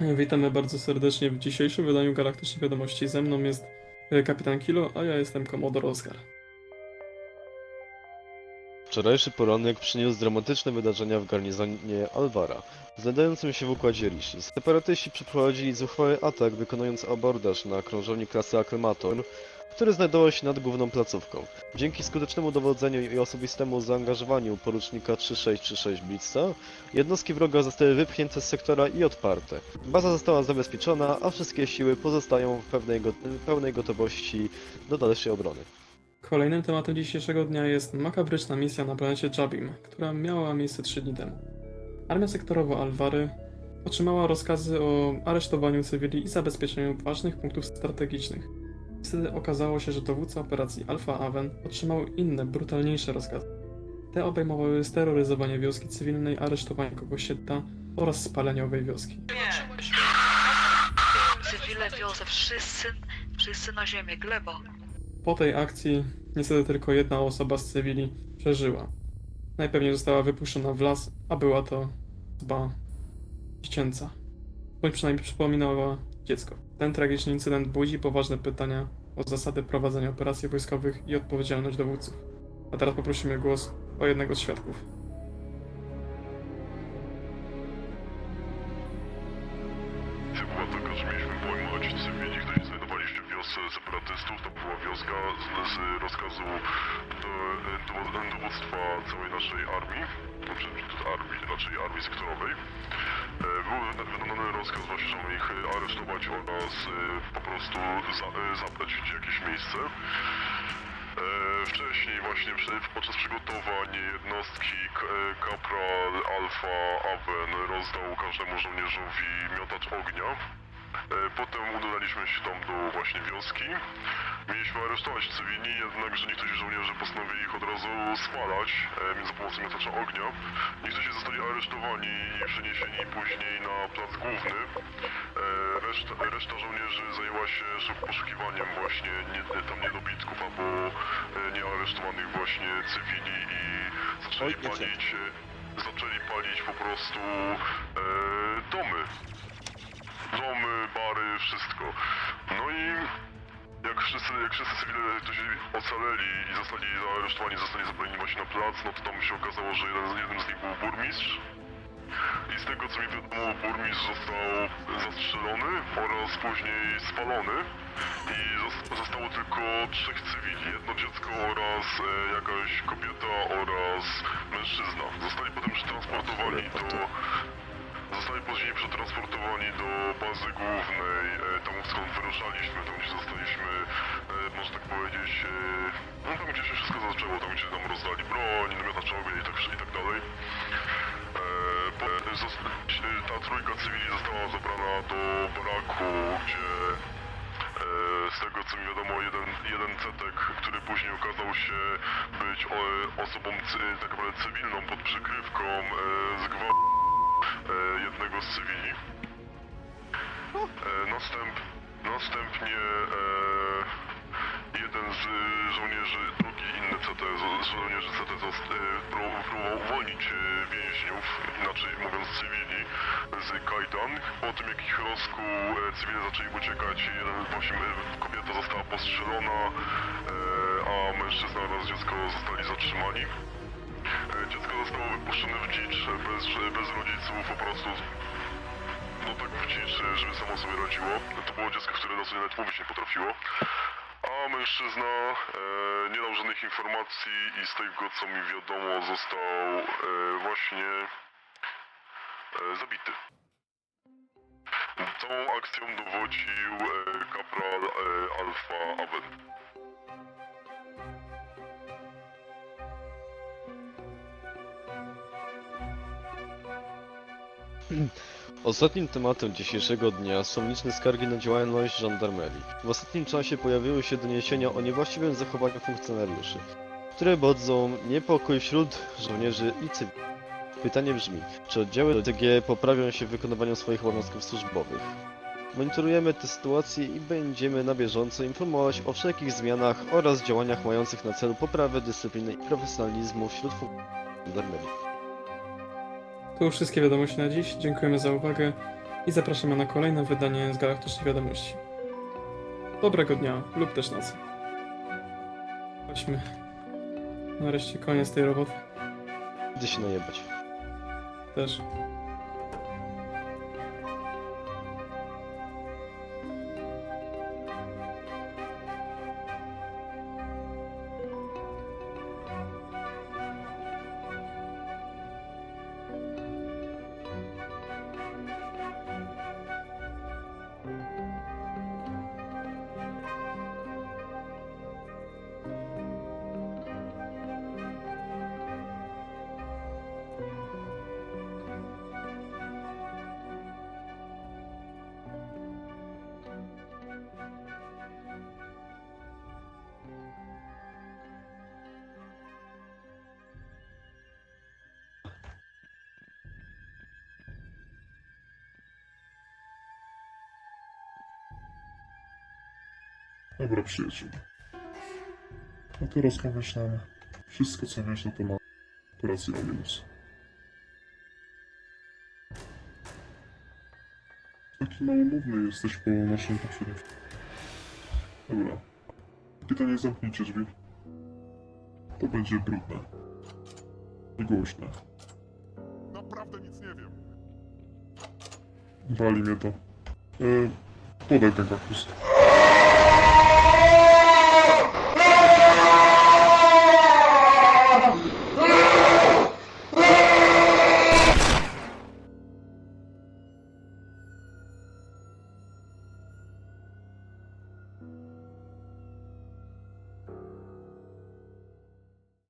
Witamy bardzo serdecznie w dzisiejszym wydaniu Galaktycznych Wiadomości. Ze mną jest e, Kapitan Kilo, a ja jestem Komodor Oskar. Wczorajszy poranek przyniósł dramatyczne wydarzenia w garnizonie Alvara, znajdującym się w układzie Rishi. Separatyści przeprowadzili zuchwały atak, wykonując abordaż na krążownik klasy Aklemator, który znajdował się nad główną placówką. Dzięki skutecznemu dowodzeniu i osobistemu zaangażowaniu porucznika 3636 Blitza, jednostki wroga zostały wypchnięte z sektora i odparte. Baza została zabezpieczona, a wszystkie siły pozostają w pewnej, go pełnej gotowości do dalszej obrony. Kolejnym tematem dzisiejszego dnia jest makabryczna misja na planecie Jabim, która miała miejsce 3 dni temu. Armia sektorowa Alvary otrzymała rozkazy o aresztowaniu cywili i zabezpieczeniu ważnych punktów strategicznych. Wtedy okazało się, że dowódca operacji Alpha Aven otrzymał inne, brutalniejsze rozkazy. Te obejmowały steroryzowanie wioski cywilnej, aresztowanie kogoś się da oraz spalenie owej wioski. Nie. Cywile wiozę, wszyscy, wszyscy na ziemię, gleba. Po tej akcji niestety tylko jedna osoba z cywili przeżyła. Najpewniej została wypuszczona w las, a była to chyba dziecięca. Bądź przynajmniej przypominała dziecko. Ten tragiczny incydent budzi poważne pytania o zasady prowadzenia operacji wojskowych i odpowiedzialność dowódców. A teraz poprosimy głos o jednego z świadków. Wioska z, z rozkazu do, do, dowództwa całej naszej armii, znaczy armii, raczej armii sektorowej. E, Był wydany rozkaz właśnie, żeby ich e, aresztować oraz po prostu za, zabrać w jakieś miejsce. E, Wcześniej właśnie podczas przygotowań jednostki Kapral Alfa Aven rozdał każdemu żołnierzowi miotacz ognia. Potem udaliśmy się tam do właśnie wioski. Mieliśmy aresztować cywilni, jednakże niektórzy żołnierze postanowili ich od razu spalać e, za pomocą miotacza ognia. Niektórzy zostali aresztowani i przeniesieni później na plac główny. E, Reszta, reszta żołnierzy zajęła się poszukiwaniem właśnie nie, tam niedobitków albo e, niearesztowanych właśnie cywili i zaczęli palić, e, zaczęli palić po prostu e, domy. Domy, bary, wszystko. No i jak wszyscy, jak wszyscy cywile, którzy ocaleli i zostali zaaresztowani, zostali zabrani właśnie na plac, no to tam się okazało, że jeden, jednym z nich był burmistrz. I z tego co mi wiadomo, burmistrz został zastrzelony oraz później spalony. I zos- zostało tylko trzech cywili, jedno dziecko oraz e, jakaś kobieta oraz mężczyzna. Zostali potem przetransportowani do... Zostali później przetransportowani do bazy głównej, e, tam skąd wyruszaliśmy, tam gdzie zostaliśmy, e, można tak powiedzieć, e, no tam gdzie się wszystko zaczęło, tam gdzie nam rozdali broń, miotacz ognia i tak, i tak dalej. Ta trójka cywili została zabrana do baraku, gdzie z tego co mi wiadomo, jeden, jeden cetek, który później okazał się być osobą tak naprawdę cywilną pod przykrywką e, zgwałtu e, jednego z cywili. E, następ, następnie e, jeden z żołnierzy, drugi inny CT, żołnierzy CT e, pró- próbował uwolnić e, więźniów, inaczej mówiąc cywili, z kajdan. Po tym jak ich rozkuł, e, cywile zaczęli uciekać, jeden właśnie e, kobieta została postrzelona, e, a mężczyzna oraz dziecko zostali zatrzymani. Dziecko zostało wypuszczone w dzicz, e, bez, bez rodziców, po prostu no tak w dzicz, e, żeby samo sobie radziło. To było dziecko, które na nawet mówić nie potrafiło. A mężczyzna e, nie dał żadnych informacji i z tego co mi wiadomo został e, właśnie e, zabity. Całą akcją dowodził e, kapral e, Alfa Aven. Ostatnim tematem dzisiejszego dnia są liczne skargi na działalność żandarmerii. W ostatnim czasie pojawiły się doniesienia o niewłaściwym zachowaniu funkcjonariuszy, które budzą niepokój wśród żołnierzy i cywili. Pytanie brzmi, czy oddziały DG poprawią się w wykonywaniu swoich obowiązków służbowych? Monitorujemy tę sytuację i będziemy na bieżąco informować o wszelkich zmianach oraz działaniach mających na celu poprawę dyscypliny i profesjonalizmu wśród funkcjonariuszy żandarmerii. To już wszystkie wiadomości na dziś. Dziękujemy za uwagę i zapraszamy na kolejne wydanie z Galaktycznych Wiadomości. Dobrego dnia lub też nocy. Chodźmy. Nareszcie koniec tej roboty. Idę się najebać. Też. Dobra, przyjaciół. A teraz powiesz nam wszystko, co wiesz na temat operacji Ominus. Taki małomówny jesteś po naszym poprzednim... Dobra. Pytanie zamknijcie drzwi. To będzie brudne. I głośne. Naprawdę nic nie wiem. Wali mnie to. E, podaj ten kaktus.